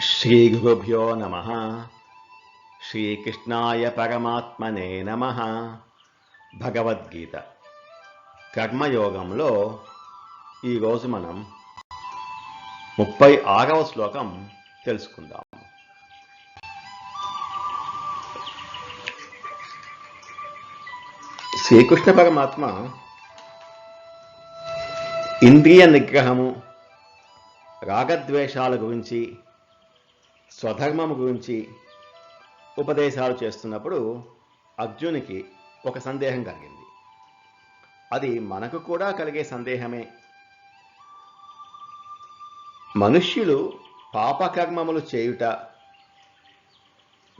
శ్రీగురుభ్యో నమ శ్రీకృష్ణాయ పరమాత్మనే నమ భగవద్గీత కర్మయోగంలో ఈరోజు మనం ముప్పై ఆరవ శ్లోకం తెలుసుకుందాం. శ్రీకృష్ణ పరమాత్మ ఇంద్రియ నిగ్రహము రాగద్వేషాల గురించి స్వధర్మము గురించి ఉపదేశాలు చేస్తున్నప్పుడు అర్జునికి ఒక సందేహం కలిగింది. అది మనకు కూడా కలిగే సందేహమే. మనుష్యులు పాపకర్మములు చేయుట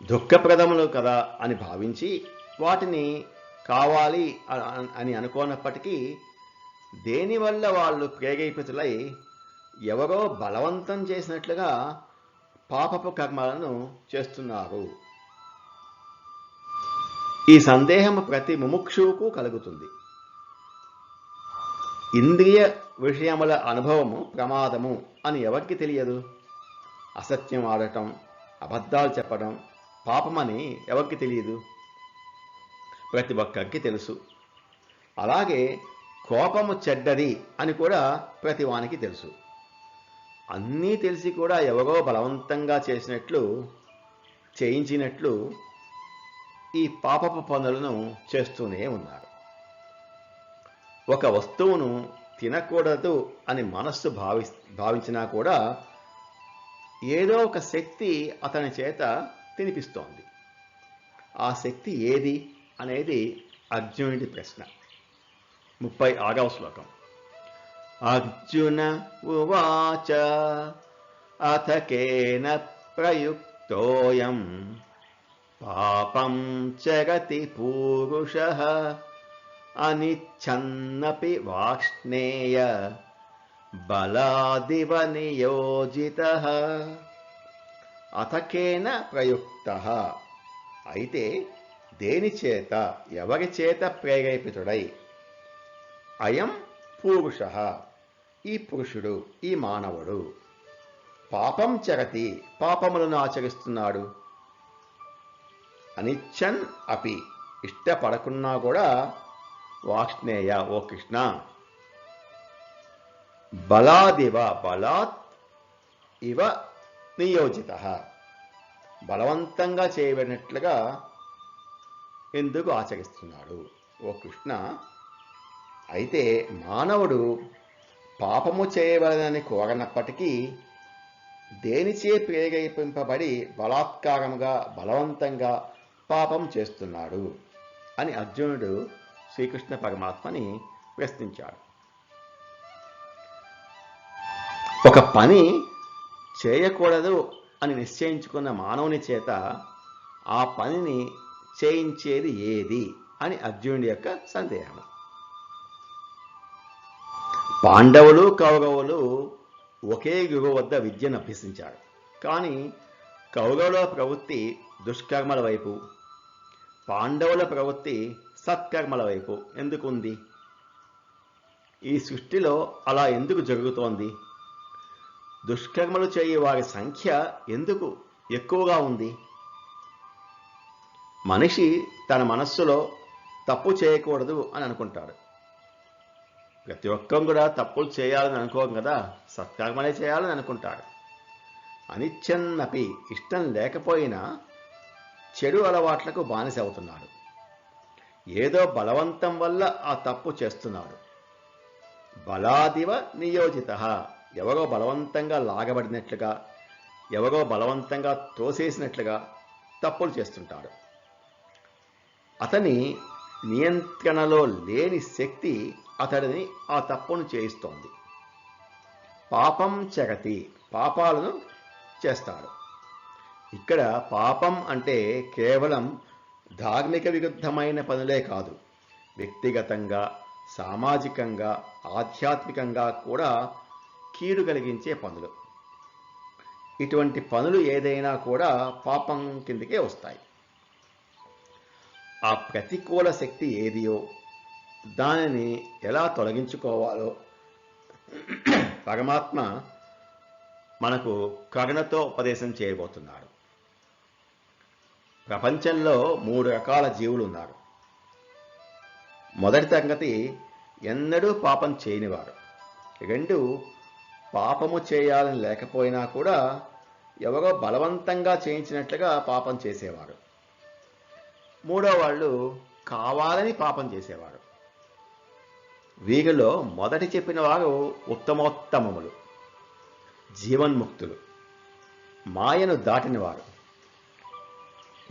దుఃఖప్రదములు కదా అని భావించి వాటిని కావాలి అని అనుకోనప్పటికీ దేనివల్ల వాళ్ళు ప్రేరేపితులై ఎవరో బలవంతం చేసినట్లుగా పాపపు కర్మలను చేస్తున్నారు. ఈ సందేహం ప్రతి ముముక్షువుకు కలుగుతుంది. ఇంద్రియ విషయముల అనుభవము ప్రమాదము అని ఎవరికి తెలియదు? అసత్యం ఆడటం అబద్ధాలు చెప్పడం పాపమని ఎవరికి తెలియదు? ప్రతి ఒక్కరికి తెలుసు. అలాగే కోపము చెడ్డది అని కూడా ప్రతి వానికి తెలుసు. అన్నీ తెలిసి కూడా ఎవరో బలవంతంగా చేసినట్లు చేయించినట్లు ఈ పాపపు పనులను చేస్తూనే ఉన్నారు. ఒక వస్తువును తినకూడదు అని మనస్సు భావి భావించినా కూడా ఏదో ఒక శక్తి అతని చేత తినిపిస్తోంది. ఆ శక్తి ఏది అనేది అర్జునుడి ప్రశ్న. ముప్పై ఆరవ శ్లోకం. అర్జున ఉవాచ అథ కేన ప్రయుక్తోయం. పాపం చరతి పూరుష అనిచ్ఛన్నపి వాష్ణేయ బలాదివ నియోజిత. అథకేన ప్రయుక్త. అయితే దేనిచేత ఎవరి చేత ప్రేరేపితుడై? అయం పూరుష. ఈ పురుషుడు ఈ మానవుడు. పాపం చరతి పాపములను ఆచరిస్తున్నాడు. అనిచ్చన్ అపి ఇష్టపడకున్నా కూడా వాక్ష్ణేయ ఓ కృష్ణ. బలాదివ బలాత్ ఇవ నియోజిత. బలవంతంగా చేయబడినట్లుగా ఎందుకు ఆచరిస్తున్నాడు? ఓ కృష్ణ అయితే మానవుడు పాపము చేయవలనని కోరనప్పటికీ దేనిచే ప్రేరేపింపబడి బలాత్కారముగా బలవంతంగా పాపం చేస్తున్నాడు అని అర్జునుడు శ్రీకృష్ణ పరమాత్మని ప్రశ్నించాడు. ఒక పని చేయకూడదు అని నిశ్చయించుకున్న మానవుని చేత ఆ పనిని చేయించేది ఏది అని అర్జునుడి యొక్క సందేహం. పాండవులు కౌరవులు ఒకే గురువు వద్ద విద్యను అభ్యసించారు. కానీ కౌరవుల ప్రవృత్తి దుష్కర్మల వైపు పాండవుల ప్రవృత్తి సత్కర్మల వైపు ఎందుకు ఉంది ఈ సృష్టిలో అలా ఎందుకు జరుగుతోంది? దుష్కర్మలు చేయే వారి సంఖ్య ఎందుకు ఎక్కువగా ఉంది? మనిషి తన మనస్సులో తప్పు చేయకూడదు అని అనుకుంటాడు. ప్రతి ఒక్కం కూడా తప్పులు చేయాలని అనుకోం కదా. సత్కర్మలే చేయాలని అనుకుంటాడు. అనిచ్చన్నపి ఇష్టం లేకపోయినా చెడు అలవాట్లకు బానిస అవుతున్నాడు. ఏదో బలవంతం వల్ల ఆ తప్పు చేస్తున్నాడు. బలాదివ నియోజిత. ఎవరో బలవంతంగా లాగబడినట్లుగా ఎవరో బలవంతంగా తోసేసినట్లుగా తప్పులు చేస్తుంటాడు. అతని నియంత్రణలో లేని శక్తి అతడిని ఆ తప్పును చేయిస్తోంది. పాపం చగతి పాపాలను చేస్తాడు. ఇక్కడ పాపం అంటే కేవలం ధార్మిక విరుద్ధమైన పనులే కాదు వ్యక్తిగతంగా సామాజికంగా ఆధ్యాత్మికంగా కూడా కీడు కలిగించే పనులు. ఇటువంటి పనులు ఏదైనా కూడా పాపం కిందకే వస్తాయి. ఆ ప్రతికూల శక్తి ఏదియో దానిని ఎలా తొలగించుకోవాలో. పరమాత్మ మనకు కరుణతో ఉపదేశం చేయబోతున్నాడు. ప్రపంచంలో మూడు రకాల జీవులు ఉన్నారు మొదటి తరగతి ఎన్నడూ పాపం చేయనివారు రెండు పాపము చేయాలని లేకపోయినా కూడా ఎవరో బలవంతంగా చేయించినట్లుగా పాపం చేసేవారు మూడో వాళ్ళు కావాలని పాపం చేసేవారు వీరిలో మొదటి చెప్పిన వారు ఉత్తమోత్తమములు జీవన్ముక్తులు. మాయను దాటినవారు.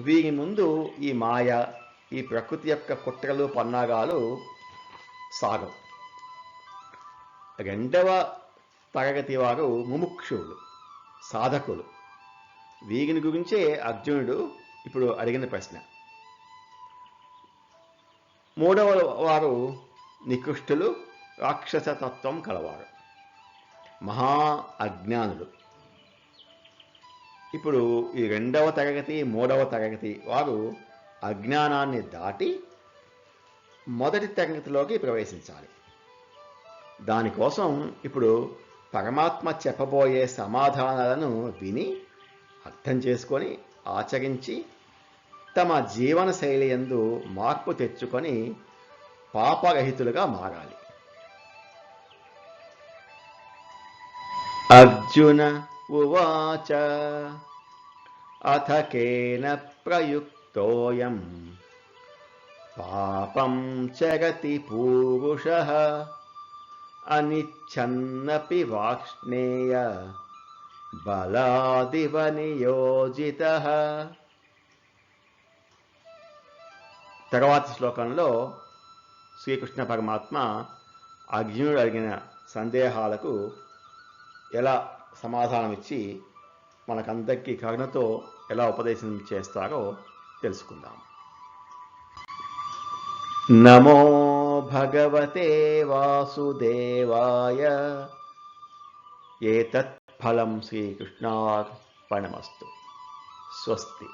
వీరి ముందు ఈ మాయ ఈ ప్రకృతి యొక్క కుట్రలు పన్నాగాలు సాగవు. రెండవ తరగతి వారు ముముక్షువులు సాధకులు. వీరిని గురించే అర్జునుడు ఇప్పుడు అడిగిన ప్రశ్న. మూడవ వారు నికృష్టులు రాక్షస తత్వం కలవారు. మహా అజ్ఞానులు. ఇప్పుడు ఈ రెండవ తరగతి మూడవ తరగతి వారు అజ్ఞానాన్ని దాటి మొదటి తరగతిలోకి ప్రవేశించాలి. దానికోసం ఇప్పుడు పరమాత్మ చెప్పబోయే సమాధానాలను విని అర్థం చేసుకొని ఆచరించి తమ జీవన శైలి యందు మార్పు తెచ్చుకొని పాపరహితులుగా మారాలి. అర్జున ఉవాచ అథ కేన ప్రయుక్తోయం. పాపం చరతి పూరుష అనిచ్ఛన్నపి వాక్ష్ణేయ బలాదివ నియోజిత. తర్వాత శ్లోకంలో శ్రీకృష్ణ పరమాత్మ అర్జునుడు అడిగిన సందేహాలకు ఎలా సమాధానం ఇచ్చి మనకందరికీ కరుణతో ఎలా ఉపదేశం చేస్తారో తెలుసుకుందాం. నమో భగవతే వాసుదేవాయ. ఏతత్ ఫలం శ్రీకృష్ణార్పణమస్తు. స్వస్తి.